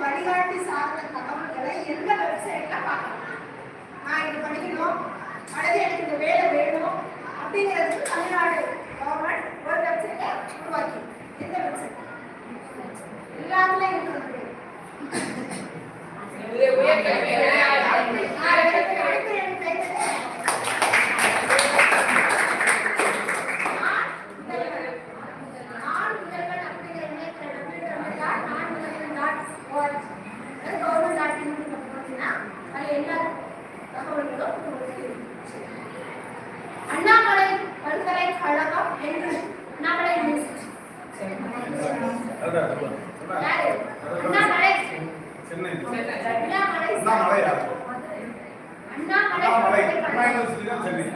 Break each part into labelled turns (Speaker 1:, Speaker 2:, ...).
Speaker 1: வழிகாட்டி சார்ந்த தகவல்களை எந்த வெப்சைட்ல பார்க்கலாம் நான் இது படிக்கணும் அல்லது எனக்கு இந்த வேலை அப்படிங்கிறதுக்கு தமிழ்நாடு கவர்மெண்ட் ஒரு வெப்சைட்டை உருவாக்கி. எந்த வெப்சைட் எல்லாத்துலயும் இருக்கிறது. அதுல எல்லா தகவல்களும் பல்கலைக்கழகம் என்று அண்ணாமலை university. யாரு? அண்ணாமலை
Speaker 2: சென்னை
Speaker 1: அண்ணாமலை
Speaker 2: அண்ணாமலையா?
Speaker 1: அண்ணாமலை
Speaker 2: அண்ணாமலை அண்ணா
Speaker 1: பல்கலைக்கழகம்.
Speaker 2: யூனிவர்சிட்டி தான் சென்னை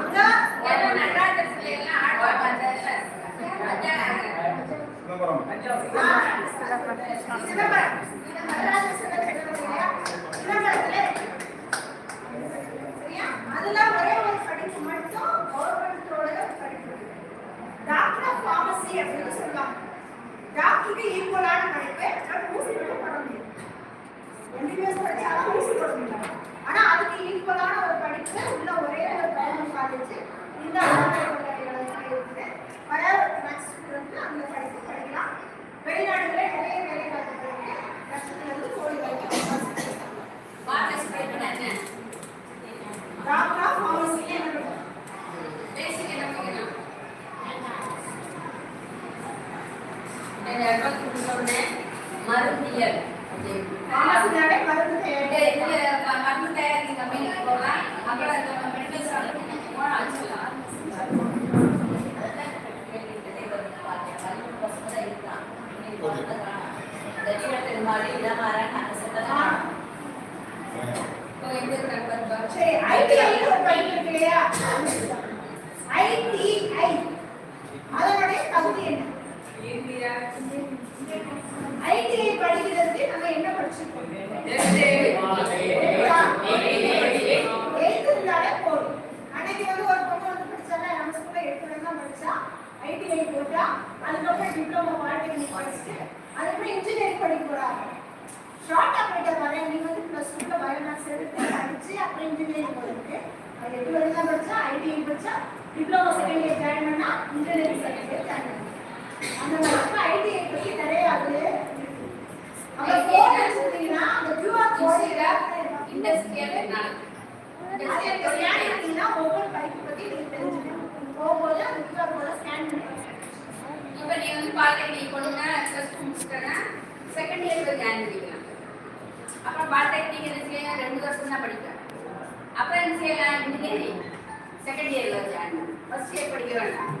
Speaker 1: அங்க
Speaker 3: எல்லாம் நடராஜத்துல எல்லாம் ஆடுவாங்க அந்த இதுல.
Speaker 2: சிதம்பரம்
Speaker 1: சிதம்பரம் இது நடராஜ சிலை இல்லையா? சிதம்பரத்துல ஃபார்மசி அப்படின்னு சொல்லுவாங்க. டாக்டருக்கு ஈக்குவலான படிப்பு நம்ம ஊசி மட்டும் பண்ண முடியும் எம்பிபிஎஸ் படிச்சாலும் ஊசி போட முடியும் ஆனா அதுக்கு ஈக்குவலான ஒரு படிப்பு உள்ள ஒரே ஒரு கவர்மெண்ட் காலேஜ் இந்த அண்ணாமலை பல்கலைக்கழகத்துல இருக்குது பல மேக்ஸ் ஸ்டூடெண்ட் அந்த படிப்பு படிக்கலாம் வெளிநாடுகளே நிறைய வேலை வாய்ப்புகளுக்கு லட்சத்துல இருந்து கோடி வரைக்கும்
Speaker 3: பார்ட்டிசிபேட் பண்ண
Speaker 1: டாக்டர் ஆஃப் ஃபார்மசி
Speaker 3: பேசிக் என்ன படிக்கணும் இந்த இடத்துல கொடுத்தோடனே மருந்தியல்.
Speaker 1: ஃபார்மசினாலே மருந்து தயாரிப்பு
Speaker 3: மருந்து தயாரிக்கும் கம்பெனிக்கு போகலாம் அப்புறம் போனால்
Speaker 1: சரி அதனுடைய தகுதி என்ன ஐடிஐ படிக்கிறதுக்கு நம்ம என்ன படிச்சிருக்கோம் எய்த் இருந்தாலே போதும் அன்னைக்கு வந்து ஒரு பொண்ணு வந்து படிச்சால நம்ம ஸ்கூல்ல எட்டு வரை தான் படிச்சா போட்டா அதுக்கப்புறம் டிப்ளமோ பாலிடெக்னிக் படிச்சுட்டு அதுக்கப்புறம் இன்ஜினியரிங் படிக்க போறாங்க. ஷார்ட் ஆப்ரேட்டர் வரேன் நீ வந்து ப்ளஸ் டூல பயோமேக்ஸ் எடுத்து படிச்சு அப்புறம் இன்ஜினியரிங் போயிருக்கு அது எட்டு வரை தான் படிச்சா ஐடிஐ படிச்சா டிப்ளமோ செகண்ட் இயர் ஜாயின் பண்ணா இன்ஜினியரிங் செகண்ட் இயர் ஜாயின் பண்ணா அந்த மாதிரி ஐடிஐ பத்தி நிறைய அது அப்புறம் போன் எடுத்துட்டீங்கன்னா அந்த கியூஆர் கோடு
Speaker 3: இண்டஸ்ட்ரியல்
Speaker 1: ஸ்கேன் பண்ணீங்கன்னா ஒவ்வொரு படிப்பு பத்தி நீங்க தெரிஞ்சுக்கணும். போகும்போது அந்த கியூஆர் கோட ஸ்கேன் பண்ணி
Speaker 3: இப்போ நீ வந்து பாலிடெக்னிக் போனீங்கன்னா ப்ளஸ் டூ செகண்ட் இயர் போய் ஜாயின் பண்ணிக்கலாம் அப்புறம் பாலிடெக்னிக் என்ன செய்யலாம் ரெண்டு வருஷம் தான் படிக்கிறேன் அப்புறம் என்ன செய்யலாம்? இன்ஜினியரிங் செகண்ட் இயரில் ஜாயின் ஃபர்ஸ்ட் இயர் படிக்க வேண்டாம்.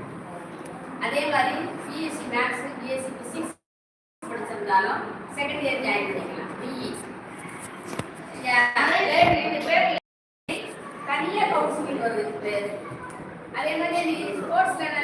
Speaker 3: அதே மாதிரி பிஎஸ்சி மேக்ஸ் பிஎஸ்சி பிசிக்ஸ் படிச்சிருந்தாலும் செகண்ட் இயர் ஜாயின் பண்ணிக்கலாம்.